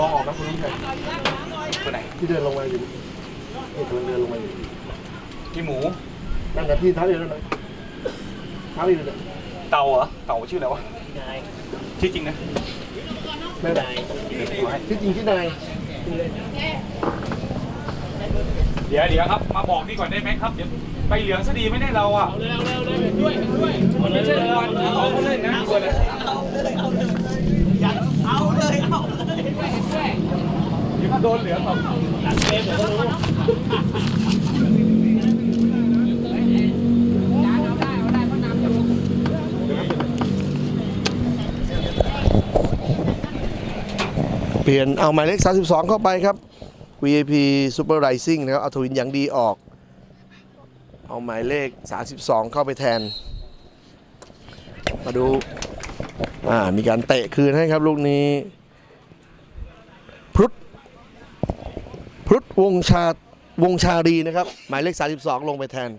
มองออกนะคุณน้ำแข็งตัวไหนที่เดินลงมาอยู่นี่นี่กำลังเดินลงมาอยู่พี่หมู นั่นนะที่เท้าอยู่นั่นนะเท้าอยู่นั่นนะเต่าเหรอเต่าชื่ออะไรวะชื่อจริงนะไม่ได้ที่จริงที่นายเดี๋ยวเดี๋ยวครับ มาบอกนี่ก่อนได้ไหมครับเดี๋ยวใบเหลืองซะดีไม่ได้เราอะเร็วเร็วเร็วด้วยด้วยมันไม่ใช่รางวัลเอาเขาเล่นนะตัวเลยเอาเลยเอาเลยเดี๋ยวก็ โดนเหลืองครับเปลี่ยนเอาหมายเลข 32 เข้าไปครับ VIP Super Rising นะครับ เอาทวินอย่างดีออก เอาหมายเลข 32 เข้าไปแทน มาดู อ่า มีการเตะคืนให้ครับ ลูกนี้ พรุษพรุษ วงชาวงชารีนะครับ หมายเลข 32 ลงไปแทน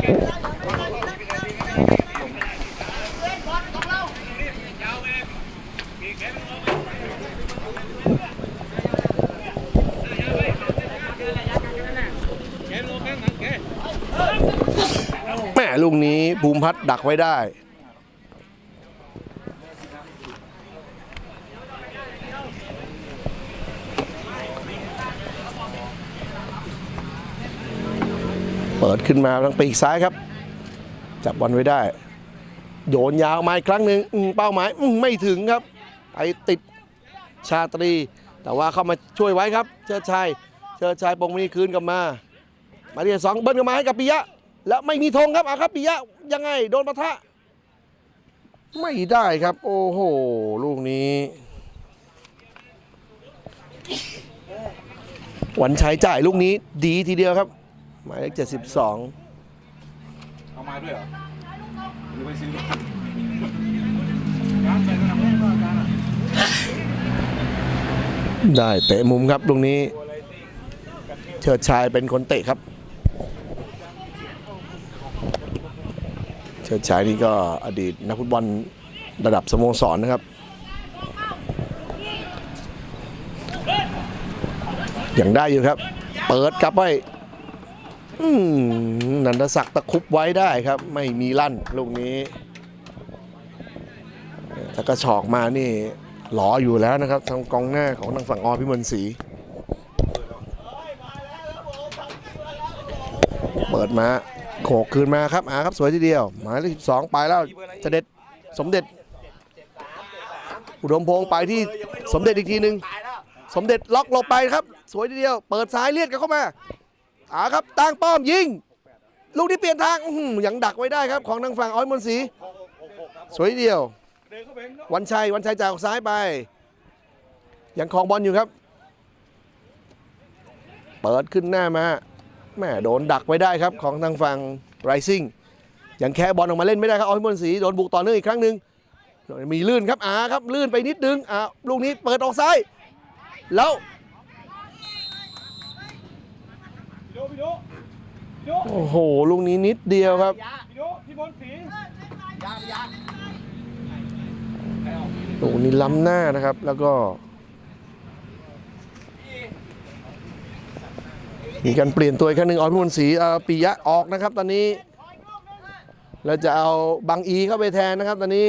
แม่ ลูกนี้ภูมิพัฒน์ดักไว้ได้ เปิดขึ้นมาทางปีกซ้ายครับ จับบอลไว้ได้ โยนยาวมาอีกครั้งหนึ่งอืมเป้าหมายอืมไม่ถึงครับ ไปติดชาตรี แต่ว่าเข้ามาช่วยไว้ครับ เชิดชัยเชิดชัยปงมณีคืนกลับมา มาที่สองเบิ้ลกลับมาให้กับปิยะ แล้วไม่มีธงครับอาครับปิยะยังไง โดนปะทะ ไม่ได้ครับ โอ้โห ลูกนี้วันชัยจ่ายลูกนี้ดีทีเดียวครับ หมายเลข72เอามาด้วยเหรอหรือไปซื้อได้เตะมุมครับตรงนี้เฉิดชายเป็นคนเตะครับ เฉิดชายนี่ก็อดีตนักฟุตบอลระดับสโมสรนะครับ อย่างได้อยู่ครับ เปิดกลับไว้อืมนันทศักดิ์ตะคุบไว้ได้ครับ ไม่มีลั่นลูกนี้ถ้ากระชอกมานี่หลออยู่แล้วนะครับทางกองหน้าของทางฝั่งอพิมลศรีเปิดมา ขกคืนมาครับอาครับสวยทีเดียว หมายเลขสองไปแล้วจะเด็จสมเด็จ อุดมพงษ์ไปที่สมเด็จอีกทีหนึ่งสมเด็จล็อกหลบไปครับ สวยทีเดียว เปิดซ้ายเลียดกันเข้ามาอาครับตั้งป้อมยิงลูกนี้เปลี่ยนทางอยังดักไว้ได้ครับของทางฝั่งอ้อยมนศรีสวยเดียว วันชัยวันชัยจ่ายออกซ้ายไปยังคลองบอลอยู่ครับ เปิดขึ้นหน้ามา แม่โดนดักไว้ได้ครับของทางฝั่งไรซิ่งยังแค่บอลออกมาเล่นไม่ได้ครับเอาให้บอลสีโดนบุกต่อเนื่องอีกครั้งหนึ่งมีลื่นครับอาครับลื่นไปนิดนึงอ่าลูกนี้เปิดออกซ้าย แล้วโอ้โหลูกนี้นิดเดียวครับโอลสีลูกนี้ล้ำหน้านะครับแล้วก็ มีการเปลี่ยนตัวอีกครั้งหนึ่งออยพิมลศรีเอ่อปิยะออกนะครับ ตอนนี้ แล้วจะเอาบังอีเข้าไปแทนนะครับ ตอนนี้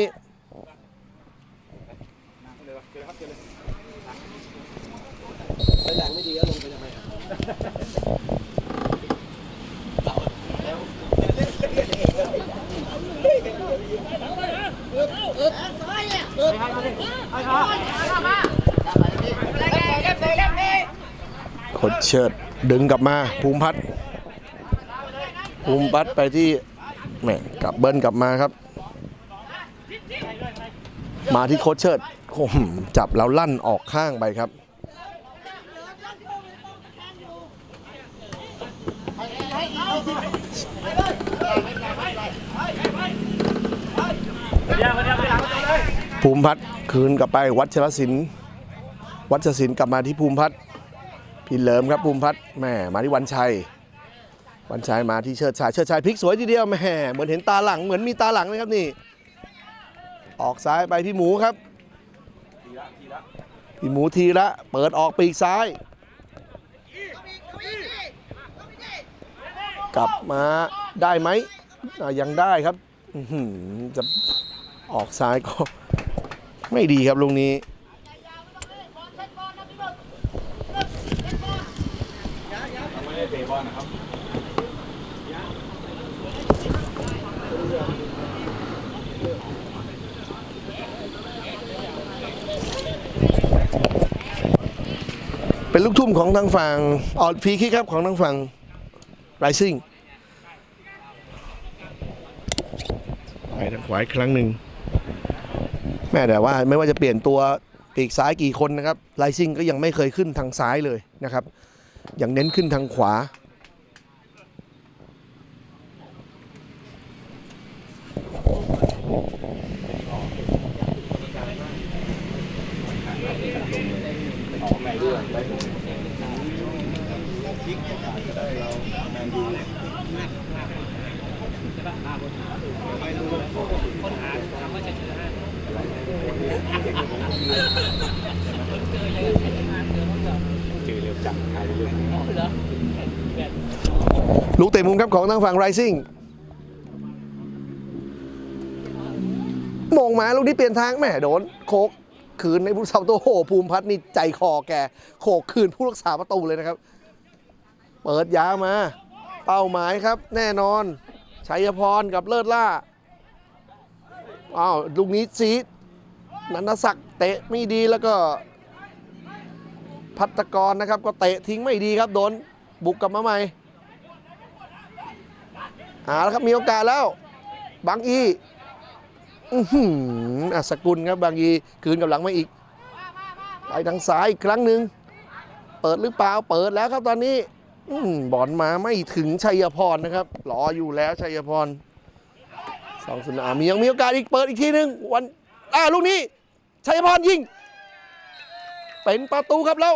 ขดเชิด ดึงกลับมาภูมิพัฒน์ภูมิพัฒน์ไปที่แหม่กลับเบิ้ลกลับมาครับ มาที่โคชเชิดโอ้โหจับแล้วลั่นออกข้างไปครับภูมิพัฒน์คืนกลับไปวัชรศิลป์วัชรศิลป์กลับมาที่ภูมิพัฒน์ พี่เหลิมครับภูมิพัฒน์แม่มาที่วันชัย วันชัยมาที่เชิดชายเชิดชายพลิกสวยทีเดียวแม่เหมือนเห็นตาหลังเหมือนมีตาหลังเลยครับนี่ ออกซ้ายไปพี่หมูครับพี่หมูทีละเปิดออกปีกซ้าย กลับมาได้ไหมยังได้ครับจะออกซ้ายก็ไม่ดีครับลุงนี้ ไม่ได้เตะ บอลนะครับเป็นลูกทุ่มของทางฝั่งออดฟีคิกครับของทางฝั่งไรซิ่งไปทางขวาอีกครั้งหนึ่งแม่แต่ว่าไม่ว่าจะเปลี่ยนตัวปีกซ้ายกี่คนนะครับไรซิ่งก็ยังไม่เคยขึ้นทางซ้ายเลยนะครับ ยังเน้นขึ้นทางขวา เจอเร็วจังหายเร็ว ลูกเตะมุมครับของทางฝั่งไรซิ่งมองมาลูกนี้เปลี่ยนทางแม่โดนโคก คืนในผู้สาประตัวโหภูมิพัฒน์นี่ใจคอแกโขกคืนผู้รักษาประตูเลยนะครับ เปิดยาวมา เป้าหมายครับ แน่นอนชัยพรกับเลิศล่าอ้าวลูกนี้ซีดนันทศักดิ์เตะไม่ดีแล้วก็พัตกรนะครับ ก็เตะทิ้งไม่ดีครับโดนบุกกลับมาใหม่เอาละครับมีโอกาสแล้วบางอี อื้อหืออัศกุลครับบางอีคืนกับหลังมาอีกไปทางซ้ายอีกครั้งหนึ่งเปิดหรือเปล่าเปิดแล้วครับตอนนี้อบอลมาไม่ถึงชัยพรนะครับรออยู่แล้วชัยพรสองศูนอามียังมีโอกาสอีกเปิดอีกทีหนึ่งวันอ่าลูกนี้ชัยพรยิง เป็นประตูครับแล้ว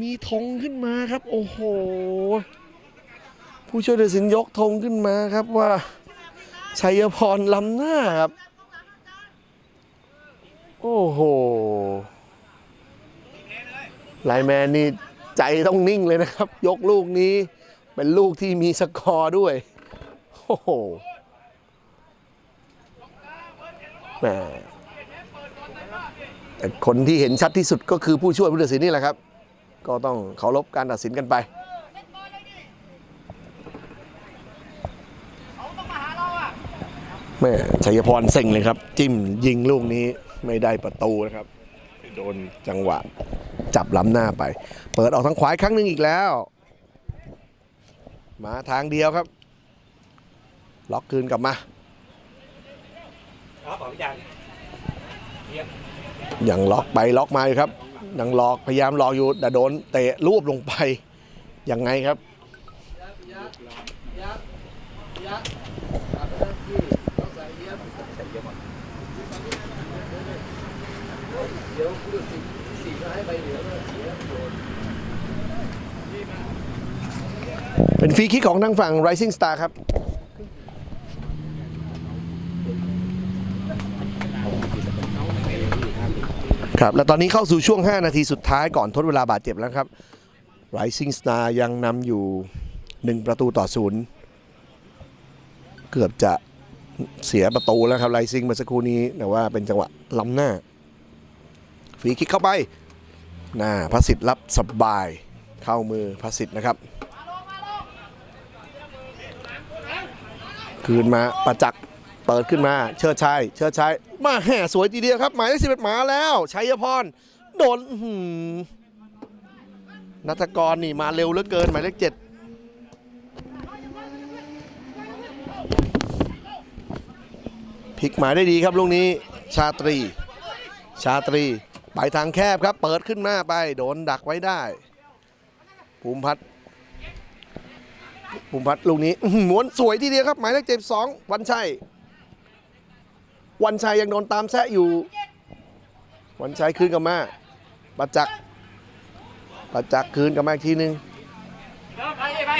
มีธงขึ้นมาครับ โอ้โห ผู้ช่วยตัดสินยกธงขึ้นมาครับว่า ชัยพรล้ำหน้าครับ โอ้โหไลแมนนี่ใจต้องนิ่งเลยนะครับ ยกลูกนี้ เป็นลูกที่มีสกอร์ด้วย โอ้โหแหมแต่คนที่เห็นชัดที่สุดก็คือผู้ช่วยผู้ตัดสินนี่แหละครับ ก็ต้องเคารพการตัดสินกันไป แม่ชัยพรเซ็งเลยครับ จิ้มยิงลูกนี้ไม่ได้ประตูนะครับ โดนจังหวะจับล้ำหน้าไป เปิดออกทางขวาครั้งหนึ่งอีกแล้ว มาทางเดียวครับ ล็อกคืนกลับมาครับผมยังยังล็อกไปล็อกมาอยู่ครับยังหลอกพยายามหลอกอยู่แต่โดนเตะรูปลงไปยังไงครับ เป็นฟรีคิกของทางฝั่ง Rising Star ครับครับ และตอนนี้เข้าสู่ช่วง 5 นาทีสุดท้ายก่อนทดเวลาบาดเจ็บแล้วครับ Rising Star ยังนำอยู่ 1 ประตูต่อศูนย์เกือบจะเสียประตูแล้วครับ Rising เมื่อสักครู่นี้แต่ว่าเป็นจังหวะล้ำหน้า ฟรีคิกเข้าไปหน้าพระสิทธิ์รับสบายเข้ามือพระสิทธิ์นะครับคืนมาประจักษ์เปิดขึ้นมาเชิดชัยเชิดชัยมาแห่สวยทีเดียวครับ หมายเลขสิบเอ็ดหมาแล้วชัยพรโดนนัทกรนี่มาเร็วเหลือเกิน หมายเลขเจ็ดพลิกหมายได้ดีครับลูกนี้ชาตรี ชาตรี ไปทางแคบครับ เปิดขึ้นหน้าไป โดนดักไว้ได้ ภูมิพัฒน์ภูมิพัฒน์ลูกนี้หม้วนสวยทีเดียวครับ หมายเลขเจ็ดสองวันชัย วันชัยยังโดนตามแซะอยู่ วันชัยคืนกับมาบัจจักรประจักษ์คืนกับมาอีกทีนึง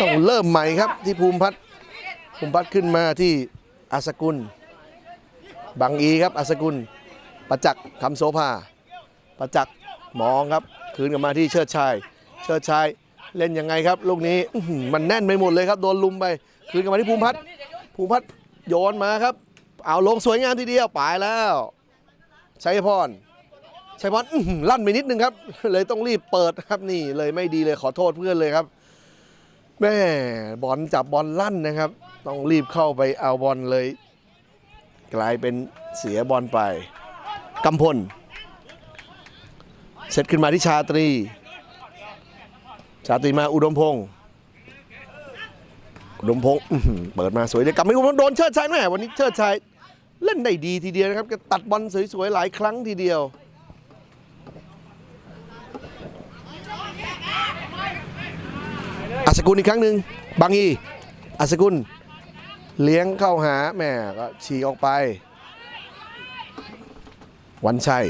ต้องเริ่มใหม่ครับที่ภูมิพัฒน์ภูมิพัฒน์ขึ้นมาที่อาสกุลบางอีครับอาสกุล ประจักษ์คำโสภา ประจักษ์มองครับ คืนกลับมาที่เชิดชาย เชิดชายเล่นยังไงครับ ลูกนี้มันแน่นไปหมดเลยครับ โดนลุมไป คืนกลับมาที่ภูมิพัฒน์ภูมิพัฒน์โยนมาครับ เอาลงสวยงามทีเดียวไปแล้วชัยพรชัยพรลั่นไปนิดนึงครับ เลยต้องรีบเปิดครับนี่เลยไม่ดีเลยขอโทษเพื่อนเลยครับแม่บอลจับบอลลั่นนะครับ ต้องรีบเข้าไปเอาบอลเลย กลายเป็นเสียบอลไปกำพล เสร็จขึ้นมาที่ชาตรี ชาตรีมาอุดมพงศ์อุดมพงศ์เปิดมาสวยเลยกลับไม่รู้ว่าโดนเชิดชัยแม่วันนี้เชิดชัยเล่นได้ดีทีเดียวนะครับตัดบอลสวยๆหลายครั้งทีเดียวอัศกุลอีกครั้งหนึ่งบางอีอัศกุลเลี้ยงเข้าหาแม่ก็ฉีกออกไป วันชัย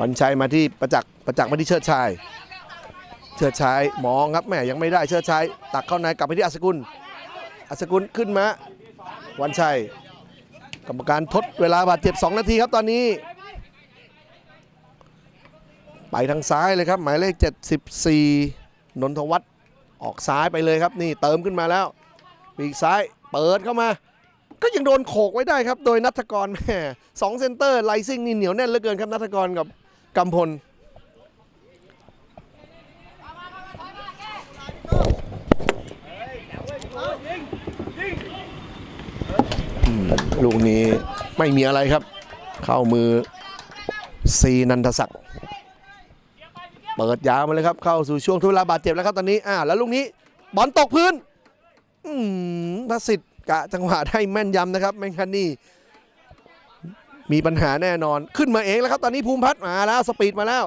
วันชัยมาที่ประจักษ์ประจักษ์มาที่เชิดชายเชิดชายมองครับแม่ยังไม่ได้เชิดชายตักเข้าในกลับไปที่อัศกุลอัศกุลขึ้นมาวันชัยกรรมการทดเวลาบาดเจ็บ 2 นาทีครับตอนนี้ ไปทางซ้ายเลยครับ หมายเลข 74 นนทวัฒน์ออกซ้ายไปเลยครับนี่เติมขึ้นมาแล้วปีกซ้ายเปิดเข้ามา ก็ยังโดนโขกไว้ได้ครับ โดยนัทกรแม่สองเซนเตอร์ไลซิ่งนี่เหนียวแน่นเหลือเกินครับนัทกรกับ กำพลลูกนี้ไม่มีอะไรครับ เข้ามือซีนันทศักดิ์เปิดยาวมาเลยครับ เข้าสู่ช่วงทุเวลาบาดเจ็บแล้วครับตอนนี้อ่าแล้วลูกนี้บอลตกพื้น อืมพระสิทธิ์กะจังหวะได้แม่นยำนะครับ แมงคันนี่ มีปัญหาแน่นอนขึ้นมาเองแล้วครับ ตอนนี้ภูมิพัฒน์มาแล้วสปีดมาแล้ว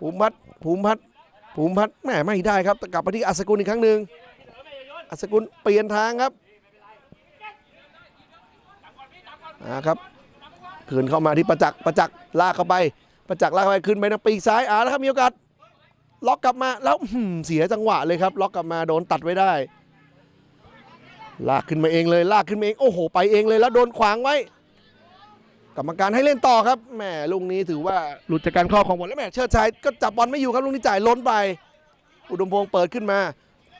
ภูมิพัฒน์ภูมิพัฒน์ภูมิพัฒน์แหมไม่ได้ครับกลับไปที่อัศกุลอีกครั้งหนึ่งอัศกุลเปลี่ยนทางครับนะครับคืนเข้ามาที่ประจักษ์ประจักษ์ลากเข้าไป ประจักษ์ลากเข้าไปขึ้นไปทางปีกซ้ายอ่าแล้วครับมีโอกาสล็อกกลับมาแล้วเสียจังหวะเลยครับ ล็อกกลับมาโดนตัดไว้ได้ ลากขึ้นมาเองเลย ลากขึ้นมาเองโอ้โห ไปเองเลยแล้วโดนขวางไว้ กรรมการให้เล่นต่อครับแหมลูกนี้ถือว่าหลุดจากการครอบของบอลแล้วแหมเชิดชัยก็จับบอลไม่อยู่ครับลูกนี้จ่ายล้นไป อุดมพงศ์เปิดขึ้นมา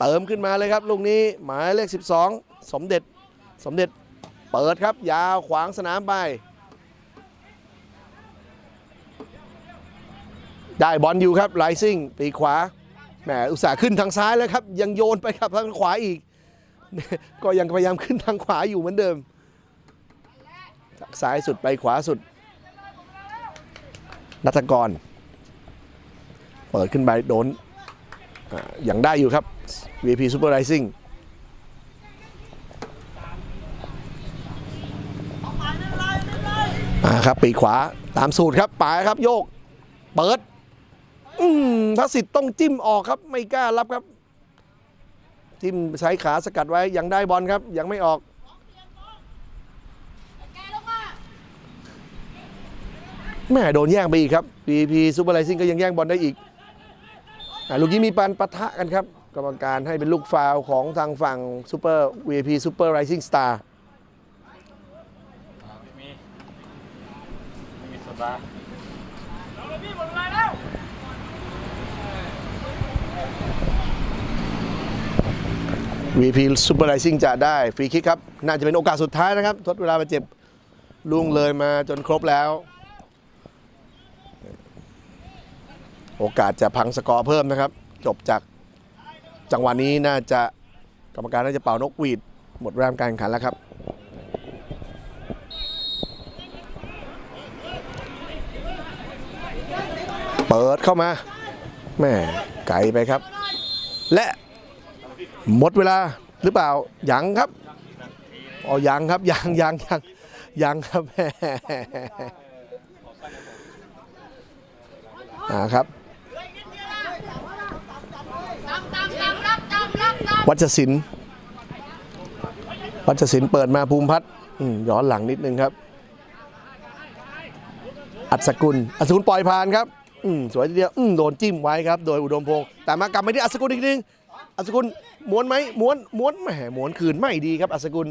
เติมขึ้นมาเลยครับลูกนี้หมายเลข 12 สมเด็จสมเด็จเปิดครับยาวขวางสนามไป ได้บอลอยู่ครับไลซิ่งปีขวาแหมอุตส่าห์ขึ้นทางซ้ายแล้วครับ ยังโยนไปครับทางขวาอีก ก็ยังพยายามขึ้นทางขวาอยู่เหมือนเดิม ซ้ายสุดไปขวาสุด นัทกร เปิดขึ้นไปโดนอย่างได้อยู่ครับ VP Super Rising มาครับ ปีขวาตามสูตรครับปายครับ โยก เปิด อืมพระสิทธิ์ต้องจิ้มออกครับ ไม่กล้ารับครับ จิ้มใช้ขาสกัดไว้ยังได้บอลครับ ยังไม่ออก แม่โดนแย่งไปอีกครับ PP Super Rising ก็ยังแย่งบอลได้อีกอะลูกนี้มีปันปะทะกันครับกรรมการให้เป็นลูกฟาวล์ของทางฝั่ง Super VIP Super Rising Star ไม่มีไม่มีสตาร์ VP Super Rising จะได้ฟรีคิกครับ น่าจะเป็นโอกาสสุดท้ายนะครับ ทดเวลาบาดเจ็บลุงเลยมาจนครบแล้ว โอกาสจะพังสกอร์เพิ่มนะครับ จบจากจังหวะนี้น่าจะกรรมการน่าจะเป่านกหวีด หมดแรมการแข่งขันแล้วครับเปิดเข้ามาแม่ไกลไปครับ และหมดเวลาหรือเปล่ายังครับอ๋อยังครับยังยังยังยังครับแมอ่าครับ วัชศิลป์วัชศิลป์เปิดมาภูมิพัฒน์ย้อนหลังนิดนึงครับ อัศกุลอัศกุลปล่อยผ่านครับอืมสวยทีเดียวอืมโดนจิ้มไว้ครับ โดยอุดมพงศ์แต่มากลับมาที่อัศกุลอีกนึงอัศกุลม้วนไหมม้วนม้วนแหมม้วนคืนไม่ดีครับอัศกุล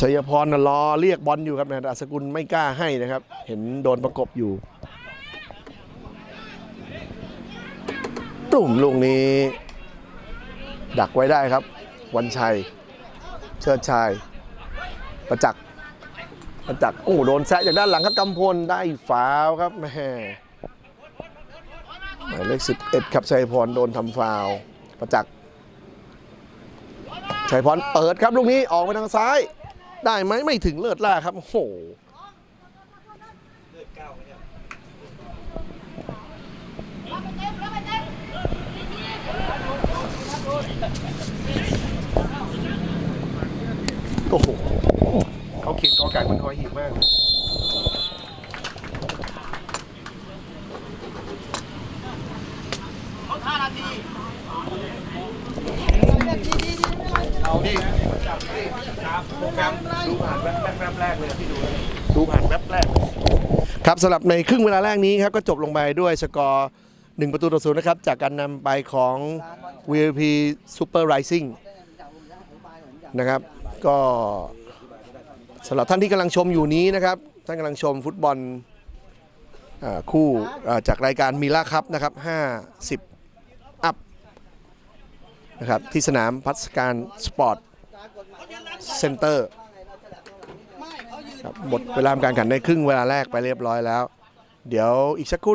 ชัยพรน่ะรอเรียกบอลอยู่ครับนะแต่อัศกุลไม่กล้าให้นะครับ เห็นโดนประกบอยู่ ตุ่มลูกนี้ ดักไว้ได้ครับ วันชัย เชิดชัยประจักษ์ประจักษ์โอ้โดนแซะจากด้านหลังครับกำพลได้ฟาวครับแม่หมายเลข11ครับชัยพรโดนทำฟาวประจักษ์ชัยพรเปิดครับลูกนี้ออกไปทางซ้าย ได้ไหมไม่ถึงเลิศล่าครับโอ้โหโอ้โหเขาเขียนกอไก่มันคอยหีบมากเลยเอาดิครับโปรแกรมดูผ่านแวบแวบแวบแรกเลยที่ดูดูผ่านแว็บแรกครับสำหรับในครึ่งเวลาแรกนี้ครับก็จบลงไปด้วยสกอร์1ประตูต่อศูนย์นะครับ จากการนำไปของ VP Super Rising นะครับ ก็ สำหรับท่านที่กำลังชมอยู่นี้นะครับ ท่านกำลังชมฟุตบอลคู่จากรายการมีล่าครับนะครับ 50 อัพนะครับที่สนามพัฒการสปอร์ตเซ็นเตอร์หมดเวลาการแข่งในครึ่งเวลาแรกไปเรียบร้อยแล้ว เดี๋ยวอีกสักครู่